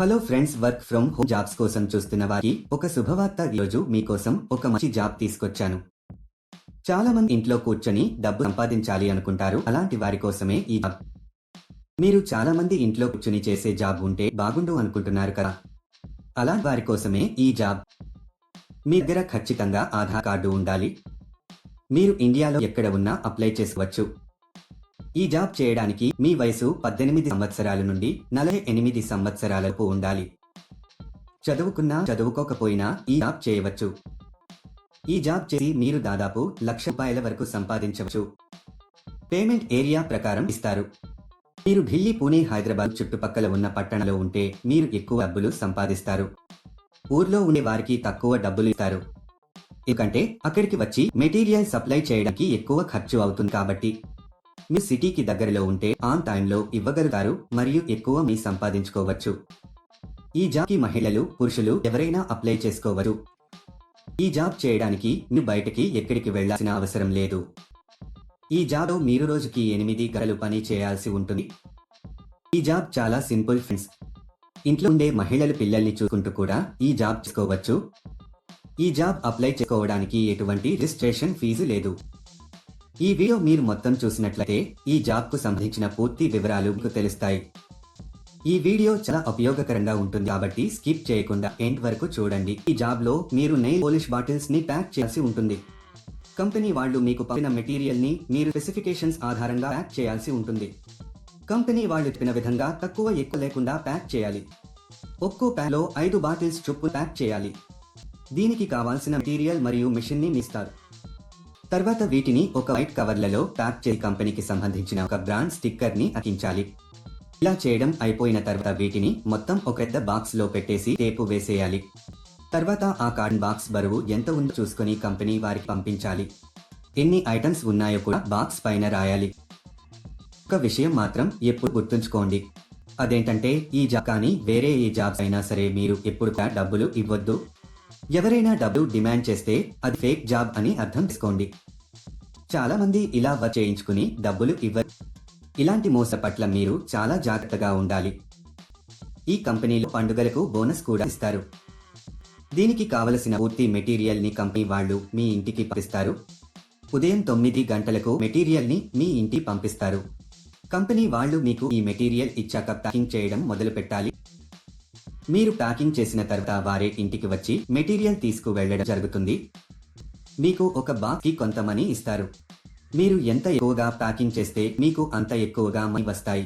Hello friends work from home jobs కోసం చూస్తున్న వారికి ఒక శుభవార్త ఈరోజు మీకోసం ఒక మంచి జాబ్ తీసుకొచ్చాను. చాలా మంది ఇంట్లో కూర్చొని డబ్బు సంపాదించాలి అనుకుంటారు. అలాంటి వారి కోసమే ఈ జాబ్. మీరు చాలా మంది ఇంట్లో కూర్చుని చేసే జాబ్ ఉంటే బాగుండు అనుకుంటున్నారు కదా? అలాంటి వారి కోసమే ఈ జాబ్. మీ దగ్గర ఖచ్చితంగా ఆధార్ కార్డు ఉండాలి. మీరు ఇండియాలో ఎక్కడ ఉన్నా అప్లై చేసుకోవచ్చు. ఈ జాబ్ చేయడానికి మీ వయసు పద్దెనిమిది సంవత్సరాల నుండి నలభై ఎనిమిది సంవత్సరాలకు ఉండాలి. చదువుకున్నా చదువుకోకపోయినా ఈ జాబ్ చేయవచ్చు. ఈ జాబ్ చేసి మీరు దాదాపు లక్ష రూపాయల వరకు సంపాదించవచ్చు. పేమెంట్ ఏరియా ప్రకారం ఇస్తారు. మీరు ఢిల్లీ పూణే హైదరాబాద్ చుట్టుపక్కల ఉన్న పట్టణంలో ఉంటే మీరు ఎక్కువ డబ్బులు సంపాదిస్తారు. ఊర్లో ఉండే వారికి తక్కువ డబ్బులు ఇస్తారు. ఎందుకంటే అక్కడికి వచ్చి మెటీరియల్ సప్లై చేయడానికి ఎక్కువ ఖర్చు అవుతుంది కాబట్టి మీ సిటీకి దగ్గరలో ఉంటే ఆన్ టైంలో ఇవ్వగలుగుతారు మరియు ఎక్కువ మీ సంపాదించుకోవచ్చు. ఈ జాబ్కి మహిళలు పురుషులు ఎవరైనా అప్లై చేసుకోవచ్చు ఈ జాబ్ చేయడానికి నువ్వు బయటకి ఎక్కడికి వెళ్ళాల్సిన అవసరం లేదు. ఈ జాబ్ మీరు రోజుకి ఎనిమిది గంటలు పని చేయాల్సి ఉంటుంది. ఈ జాబ్ చాలా సింపుల్ ఫ్రెండ్స్. ఇంట్లో ఉండే మహిళలు పిల్లల్ని చూసుకుంటూ కూడా ఈ జాబ్ చేసుకోవచ్చు. ఈ జాబ్ అప్లై చేసుకోవడానికి ఎటువంటి రిజిస్ట్రేషన్ ఫీజు లేదు. ఈ వీడియో మీరు మొత్తం చూసినట్లయితే ఈ జాబ్కు సంబంధించిన పూర్తి వివరాలు మీకు తెలుస్తాయి. ఈ వీడియో చాలా ఉపయోగకరంగా ఉంటుంది కాబట్టి స్కిప్ చేయకుండా ఎండ్ వరకు చూడండి. ఈ జాబ్లో మీరు నెయిల్ పోలిష్ బాటిల్స్ని ప్యాక్ చేయాల్సి ఉంటుంది. కంపెనీ వాళ్ళు మీకు పంపిన మెటీరియల్ని మీరు స్పెసిఫికేషన్స్ ఆధారంగా ప్యాక్ చేయాల్సి ఉంటుంది. కంపెనీ వాళ్ళు చెప్పిన విధంగా తక్కువ ఎక్కువ లేకుండా ప్యాక్ చేయాలి. ఒక్కో ప్యాక్లో ఐదు బాటిల్స్ చొప్పు ప్యాక్ చేయాలి. దీనికి కావాల్సిన మెటీరియల్ మరియు మిషన్ని ఇస్తారు తర్వాత వీటిని ఒక వైట్ కవర్లలో ప్యాక్ చే కంపెనీకి సంబంధించిన ఒక బ్రాండ్ స్టిక్కర్ని అతికించాలి. ఇలా చేయడం అయిపోయిన తర్వాత వీటిని మొత్తం ఒక పెద్ద బాక్స్లో పెట్టేసి టేపు వేసేయాలి. తర్వాత ఆ కార్డ్ బాక్స్ బరువు ఎంత ఉందో చూసుకుని కంపెనీ వారికి పంపించాలి. ఎన్ని ఐటమ్స్ ఉన్నాయో కూడా బాక్స్ పైన రాయాలి. ఒక విషయం మాత్రం ఎప్పుడు గుర్తుంచుకోండి. అదేంటంటే ఈ జాబ్ కానీ వేరే ఏ జాబ్స్ అయినా సరే మీరు ఎప్పుడు డబ్బులు ఇవ్వద్దు. ఎవరైనా డబ్బులు డిమాండ్ చేస్తే అది ఫేక్ జాబ్ అని అర్థం చేసుకోండి. చాలా మంది ఇలా వర్క్ చేయించుకుని డబ్బులు ఇవ్వరు ఇలాంటి మోస పట్ల మీరు చాలా జాగ్రత్తగా ఉండాలి. ఈ కంపెనీలో పండుగలకు బోనస్ కూడా ఇస్తారు. దీనికి కావలసిన పూర్తి మెటీరియల్ని కంపెనీ వాళ్ళు మీ ఇంటికి పంపిస్తారు. ఉదయం తొమ్మిది గంటలకు మెటీరియల్ని మీ ఇంటికి పంపిస్తారు. కంపెనీ వాళ్ళు మీకు ఈ మెటీరియల్ ఇచ్చాక ప్యాకింగ్ చేయడం మొదలు పెట్టాలి మీరు ప్యాకింగ్ చేసిన తర్వాత వారే ఇంటికి వచ్చి మెటీరియల్ తీసుకువెళ్ళడం జరుగుతుంది. మీకు ఒక బాక్స్కి కొంత మనీ ఇస్తారు. మీరు ఎంత ఎక్కువగా ప్యాకింగ్ చేస్తే మీకు అంత ఎక్కువగా మనీ వస్తాయి.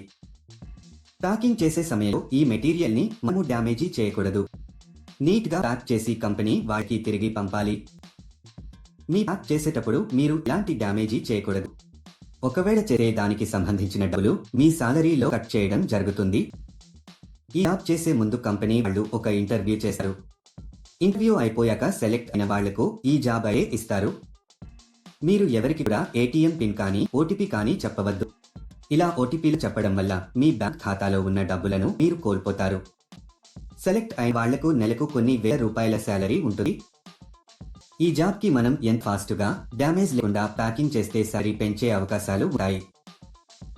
ప్యాకింగ్ చేసే సమయంలో ఈ మెటీరియల్ని మనము డ్యామేజీ చేయకూడదు. నీట్గా ప్యాక్ చేసి కంపెనీ వారికి తిరిగి పంపాలి. మీ ప్యాక్ చేసేటప్పుడు మీరు ఎలాంటి డ్యామేజీ చేయకూడదు. ఒకవేళ చేరే దానికి సంబంధించిన డబ్బులు మీ సాలరీలో కట్ చేయడం జరుగుతుంది. ఈ జాబ్ చేసే ముందు కంపెనీ వాళ్ళు ఒక ఇంటర్వ్యూ చేశారు. ఇంటర్వ్యూ అయిపోయాక సెలెక్ట్ అయిన వాళ్ళకు ఈ జాబ్ అయ్యే ఇస్తారు. మీరు ఎవరికి కూడా ఏటీఎం పిన్ కానీ ఓటీపీ కానీ చెప్పవద్దు. ఇలా ఓటీపీలు చెప్పడం వల్ల మీ బ్యాంక్ ఖాతాలో ఉన్న డబ్బులను మీరు కోల్పోతారు. సెలెక్ట్ అయిన వాళ్ళకు నెలకు కొన్ని వేల రూపాయల శాలరీ ఉంటుంది. ఈ జాబ్కి మనం ఎంత ఫాస్ట్గా డ్యామేజ్ లేకుండా ప్యాకింగ్ చేస్తే సారీ పెంచే అవకాశాలు ఉంటాయి.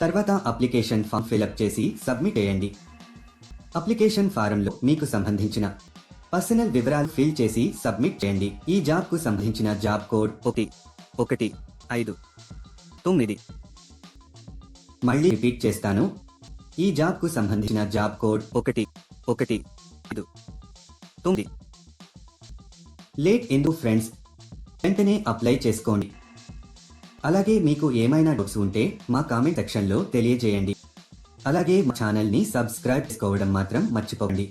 తర్వాత అప్లికేషన్ ఫామ్ ఫిలప్ చేసి సబ్మిట్ చేయండి. అప్లికేషన్ ఫారంలో మీకు సంబంధించిన పర్సనల్ వివరాలు ఫిల్ చేసి సబ్మిట్ చేయండి. ఈ జాబ్కు సంబంధించిన జాబ్ కోడ్ ఒకటి ఒకటి ఐదు తొమ్మిది. మళ్ళీ రిపీట్ చేస్తాను. ఈ జాబ్కు సంబంధించిన జాబ్ కోడ్ ఒకటి ఒకటి ఐదు తొమ్మిది. లేట్ ఎందుకు ఫ్రెండ్స్? వెంటనే అప్లై చేసుకోండి. అలాగే మీకు ఏమైనా డౌట్స్ ఉంటే మా కామెంట్ సెక్షన్లో తెలియజేయండి. అలాగే మా ఛానల్ని సబ్స్క్రైబ్ చేసుకోవడం మాత్రం మర్చిపోకండి.